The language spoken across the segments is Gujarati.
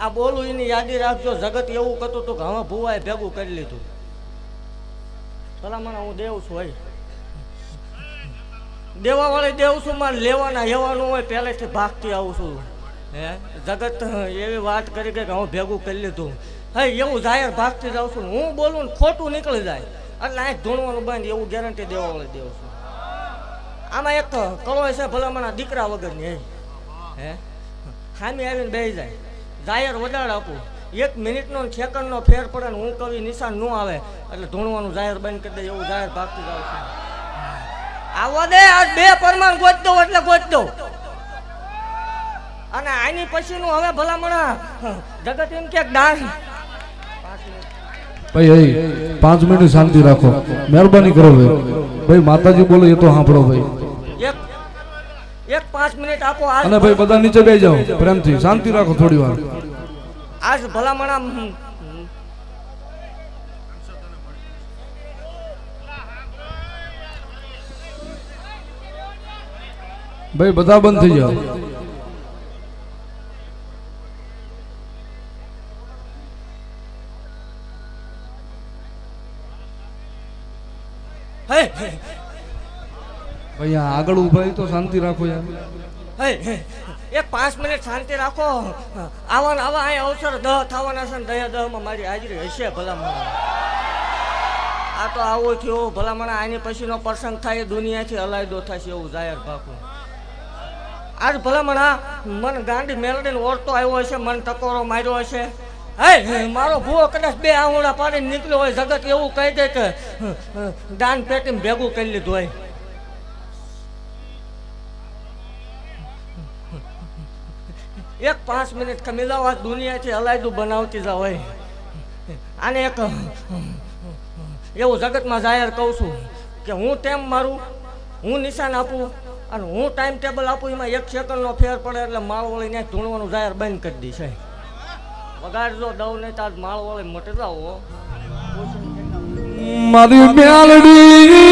આ બોલું એની યાદી રાખજો. જગત એવું કરતું હતું કે હવે ભુવાએ ભેગું કરી લીધું. ભલામણ હું દેવ છું હોય દેવા વાળી દેવ છું, મારે લેવાના હેવાનું હોય પહેલેથી ભાગતી આવું છું. હે? જગત એવી વાત કરી કે હું ભેગું કરી લીધું. હે એવું જાહેર ભાગતી જાઉં છું. હું બોલું ને ખોટું નીકળી જાય. એટલે અહીં ધૂણવાનું બંધ, એવું ગેરંટી દેવા વાળી દેવ છું. આમાં એક કળો છે ભલામણા દીકરા વગરની, હે? ખામી આવીને બેસી જાય. જાહેર વધારે આપું. એક મિનિટનો સેકન્ડનો ફેર પડે ને હું કવિ નિશાન ન આવે. એટલે ધૂણવાનું જાહેર બંધ કરી દે, એવું જાહેર ભાગતું જાવ છું. આવવા દે આજ બે પરમાણ ગોત દો એટલે ગોત દો અને આની પછીનું હવે ભલામણા જગત એમ કે ડાન્સ ભાઈ, પાંચ મિનિટ શાંતિ રાખો. મહેરબાની કરો, ભાઈ. ભાઈ, માતાજી બોલો એ તો સાંભળો, ભાઈ. એક પાંચ મિનિટ આપો અને ભાઈ બધા નીચે બેસી જાઓ પ્રેમથી શાંતિ રાખો થોડી વાર. આજ ભલામણા ભાઈ બધા બંધ થઈ જાઓ. હે. આ આગળ ઊભા તો શાંતિ રાખો યાર. એ પાંચ મિનિટ શાંતિ રાખો. આવા ને આવા અહીં અવસર દહ થવાના છે ને દયા દહમાં મારી હાજરી હશે ભલામણ. આ તો આવો થયો, ભલામણ. આની પછીનો પ્રસંગ થાય, દુનિયાથી અલાયદો થશે એવું જાહેર ભાગું આજ ભલામણા મન ગાંડી મેલડીને ઓળતો આવ્યો હશે, મન ટકોરો માર્યો હશે. હે મારો ભૂવો કદાચ બે આંગળા પાડીને નીકળ્યો હોય, જગત એવું કહી દે કે દાન પેટીમાં ભેગું કરી લીધું હોય. એક પાંચ મિનિટ કમી જાઓ આ દુનિયાથી અલાયદું બનાવતી જાવ આને એક એવું જગતમાં જાહેર કહું છું કે હું તેમ મારું, હું નિશાન આપું અને હું ટાઈમ ટેબલ આપું, એમાં એક સેકન્ડનો ફેર પડે એટલે માળવળીને ધૂણવાનું જાહેર બંધ કરી દઈશ વગાડજો દઉં નહીં તાર માળવળી મટી જાવ મારી મ્યાલડી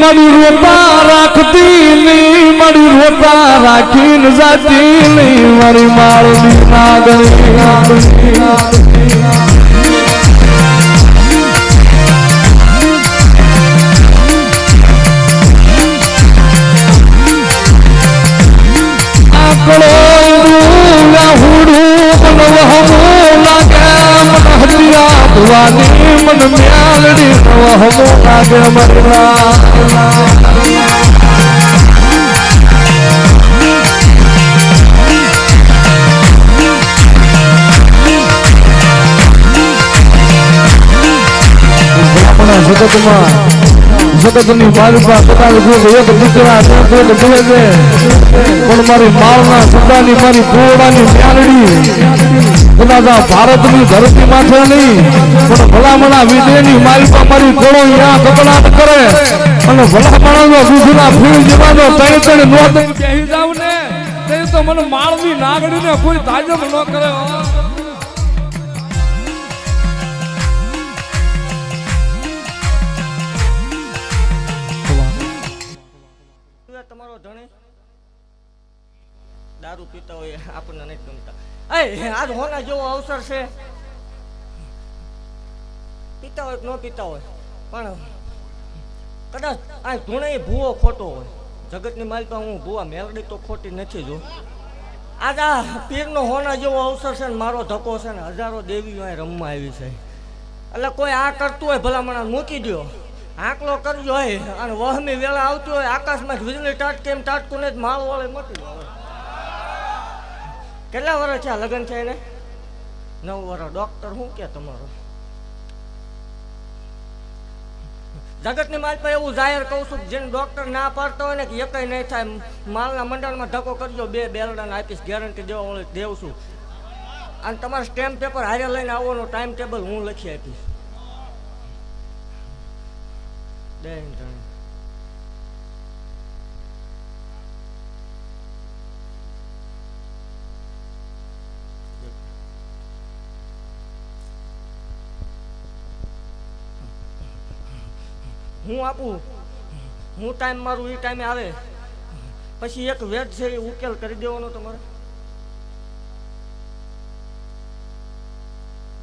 મારી રોતા રાખતી મારી રોતા રાખીને જાતી નહીં મારી મારી નાગણી ભવાની મન મ્યાલડી નવહમો લાગે મરલા જગતની મારી પાસે એક દીકરા છે તો છે. મારી માળના સુદાની મારી પોળાની મ્યાલડી કદાચ આ ભારતની માથે નહીં, પણ ભલામણા વિદેની મારી પાસે મારી કોળો અહીંયા કપડાટ કરે. અને ભલામણાનો દૂધના ફૂલ જીવાનો ત્રણ ત્રણ નોંધ. બેહી જાવ ને, તે તો મને માળની નાગડીને કોઈ તાજબ ન કરે તમારો ધણી દારૂ પીતા હોય, આપણને નથી ગમતા. એ આજ હોના જેવો અવસર છે. પીતા હોય કે ન પીતા હોય, પણ કદાચ આ ધૂણે ભૂવો ખોટો હોય. જગતની માલિકા હું ભૂવા મેળડી તો ખોટી નથી જો. આજ આ પીરનો હોના જેવો અવસર છે ને મારો ધક્કો છે ને હજારો દેવીઓ અહીં રમવા આવી છે. એટલે કોઈ આ કરતું હોય ભલામણા મૂકી દો આંકલો કરજો હોય અને વહમી વેળા આવતી હોય, આકાશમાં વીજળી ટાટકે એમ ટાટકું ને માળ વાળે મટી કેટલા વર્ષ છે લગ્ન છે એને? નવ વર્ષ. ડોક્ટર શું કે તમારો? જગતની માલ પર એવું જાહેર કહું છું જેને ડોક્ટર ના પાડતો હોય ને કે એકય નહીં થાય માલના મંડળમાં ધક્કો કરજો, બે બેરડાને આપીશ ગેરંટી દેવા વાળી દેવ છું. અને તમારે સ્ટેમ્પ પેપર હારે લઈને આવવાનો ટાઈમ ટેબલ હું લખી આપીશ. બેન જણ હું આપું? હું ટાઈમ મારું એ ટાઈમે આવે. પછી એક વેદ છે એ ઉકેલ કરી દેવાનો તમારે.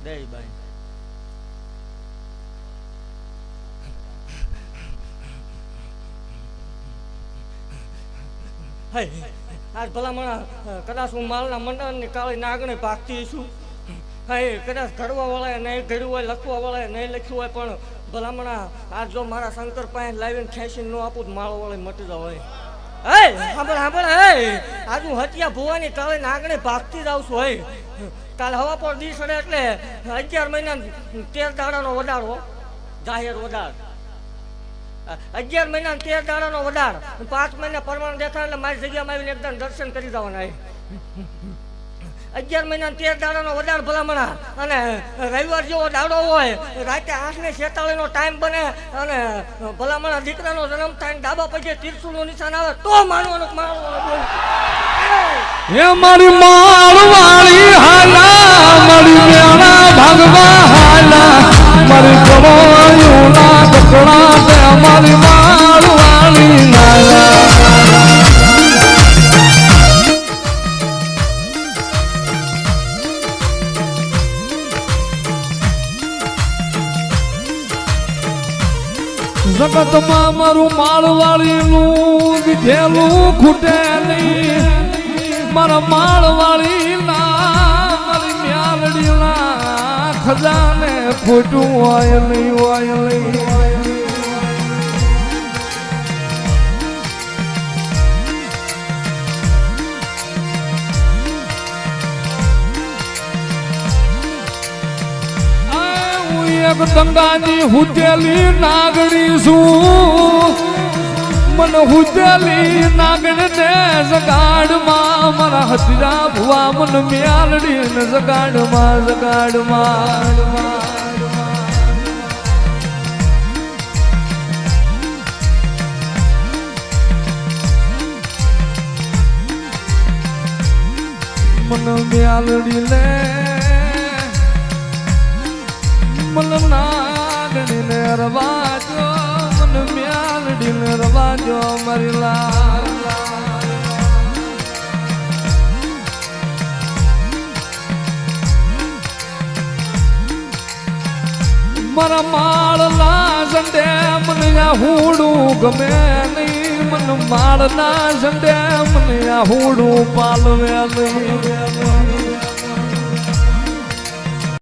દઈ બાઈ. આજ ભલામણા કદાચ હું માલના મંડળની કાળી નાગણી ભાગતી છું. હા, કદાચ ઘડવા વાળાએ નહીં ઘડ્યું હોય, લખવા વાળાએ નહીં લખ્યું હોય, પણ ભલામણા, આજ જો મારા શંકર પાસે લાવીને ખેંચીને ન આપું માળો વાળે મટી જાવ હોય હે, સાંભળ સાંભળ, હે. આજ હું હત્યા ભુવાની કાળી નાગને ભાગતી જ આવશું હે. કાલે હવા પર દી સડે એટલે અગિયાર મહિના તેર દાડાનો વધારો જાહેર વધાર અગિયાર મહિના તેર દાડાનો વધાર પાંચ મહિના પરમાણુ દેખાય એટલે મારી જગ્યામાં આવીને એકદમ દર્શન કરી જવાના અગિયાર મહિના તેર દાડાનો વધાર ભલામણા. અને રવિવાર જેવો દાડો હોય, રાતે આઠ ને છેતાલીસ નો ટાઈમ બને અને ભલામણા દીકરાનો જન્મ થાય ડાબા પછી તીરસુનું નિશાન આવે, તો માનવાનું કે માનવાનું એ મારી માળવાળી હાલા, મારી મેણા ભાગવા હાલા, મારી તે મારી માળવાળી નાલા જગતમાં મારું માળવાળીનું દીધેલું ખૂટે નહીં. મારા માળવાળી મારી મ્યાલડી ના ખજાને ખોટું હોય નહીં હોય નહીં. એક દંગાની હુતેલી નાગણી છું. મન હુતેલી નાગણ ને જગાડમાં, મારા હતીરા ભુવા મન મ્યાલડી ને જગાડમાં જગાડમાં. મન મ્યાલડી લે મન નાગણી ને રવાજો મન મ્યાલડી ને રવાજો, મારી લાલ. મારા માળના ઝંડે મને આ હુડું ગમે નહીં. મને માળના સંડે મને આ હુડું પાલવે નહીં.